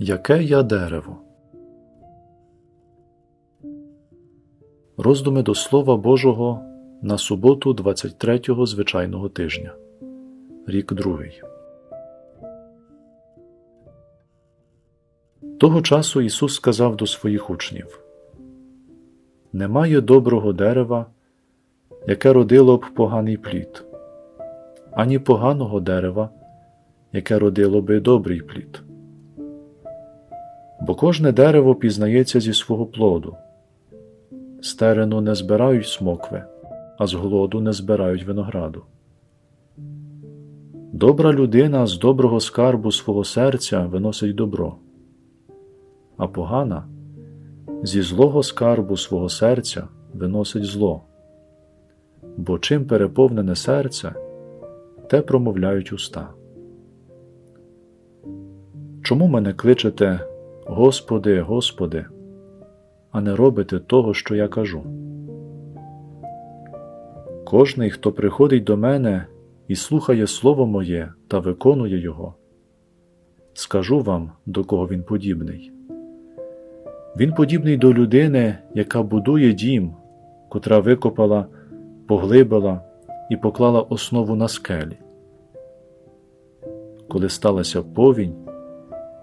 Яке я дерево? Роздуми до Слова Божого на суботу 23-го звичайного тижня. Рік другий. Того часу Ісус сказав до своїх учнів Немає доброго дерева, яке родило б поганий плід, ані поганого дерева, яке родило би добрий плід. Бо кожне дерево пізнається зі свого плоду. З терену не збирають смокви, а з голоду не збирають винограду. Добра людина з доброго скарбу свого серця виносить добро, а погана зі злого скарбу свого серця виносить зло. Бо чим переповнене серце, те промовляють уста. Чому мене кличете, Господи, Господи, а не робите того, що я кажу? Кожний, хто приходить до мене і слухає Слово моє та виконує його, скажу вам, до кого він подібний. Він подібний до людини, яка будує дім, котра викопала, поглибила і поклала основу на скелі. Коли сталася повінь,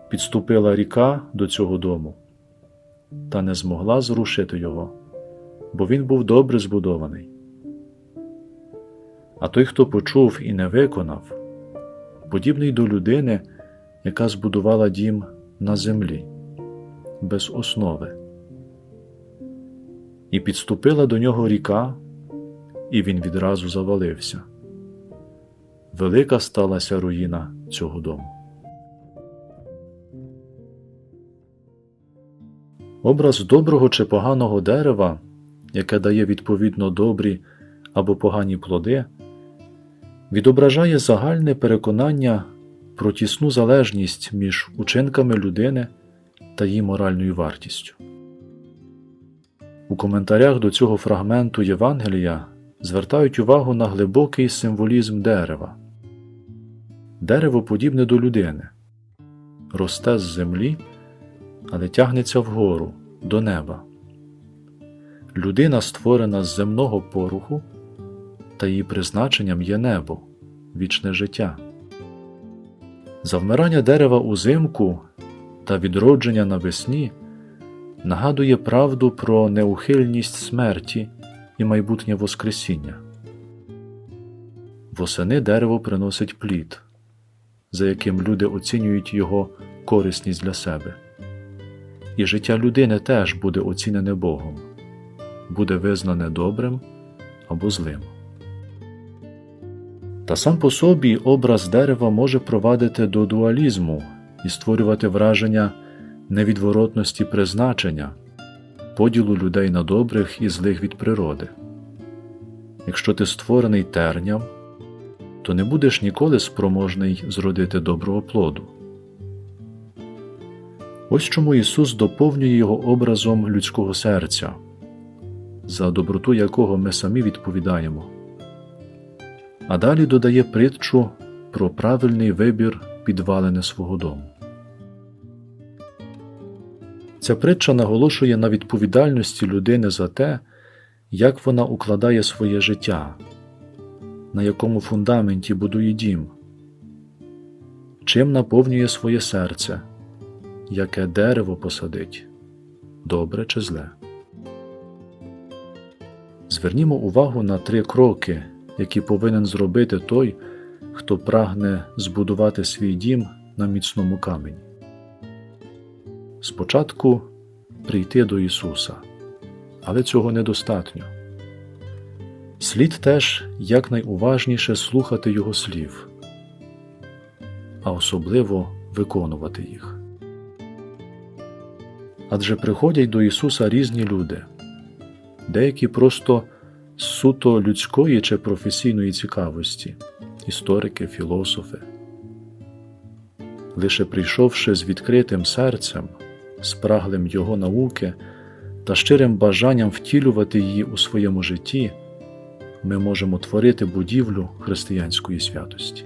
підступила ріка до цього дому та не змогла зрушити його, бо він був добре збудований. А той, хто почув і не виконав, подібний до людини, яка збудувала дім на землі, без основи. І підступила до нього ріка, і він відразу завалився. Велика сталася руїна цього дому. Образ доброго чи поганого дерева, яке дає відповідно добрі або погані плоди, відображає загальне переконання про тісну залежність між учинками людини та її моральною вартістю. У коментарях до цього фрагменту Євангелія звертають увагу на глибокий символізм дерева. Дерево подібне до людини, росте з землі, але тягнеться вгору до неба. Людина створена з земного поруху, та її призначенням є небо, вічне життя. Завмирання дерева узимку та відродження навесні нагадує правду про неухильність смерті і майбутнє Воскресіння. Восени дерево приносить плід, за яким люди оцінюють його корисність для себе. І життя людини теж буде оцінене Богом, буде визнане добрим або злим. Та сам по собі образ дерева може провадити до дуалізму і створювати враження невідворотності призначення, поділу людей на добрих і злих від природи. Якщо ти створений терням, то не будеш ніколи спроможний зродити доброго плоду. Ось чому Ісус доповнює його образом людського серця, за доброту якого ми самі відповідаємо, а далі додає притчу про правильний вибір підвалини свого дому. Ця притча наголошує на відповідальності людини за те, як вона укладає своє життя, на якому фундаменті будує дім, чим наповнює своє серце, яке дерево посадить добре чи зле. Звернімо увагу на три кроки, які повинен зробити той, хто прагне збудувати свій дім на міцному камені. Спочатку прийти до Ісуса, але цього недостатньо. Слід теж якнайуважніше слухати Його слів, а особливо виконувати їх. Адже приходять до Ісуса різні люди, деякі просто з суто людської чи професійної цікавості, історики, філософи. Лише прийшовши з відкритим серцем, спраглим Його науки та щирим бажанням втілювати її у своєму житті, ми можемо творити будівлю християнської святості.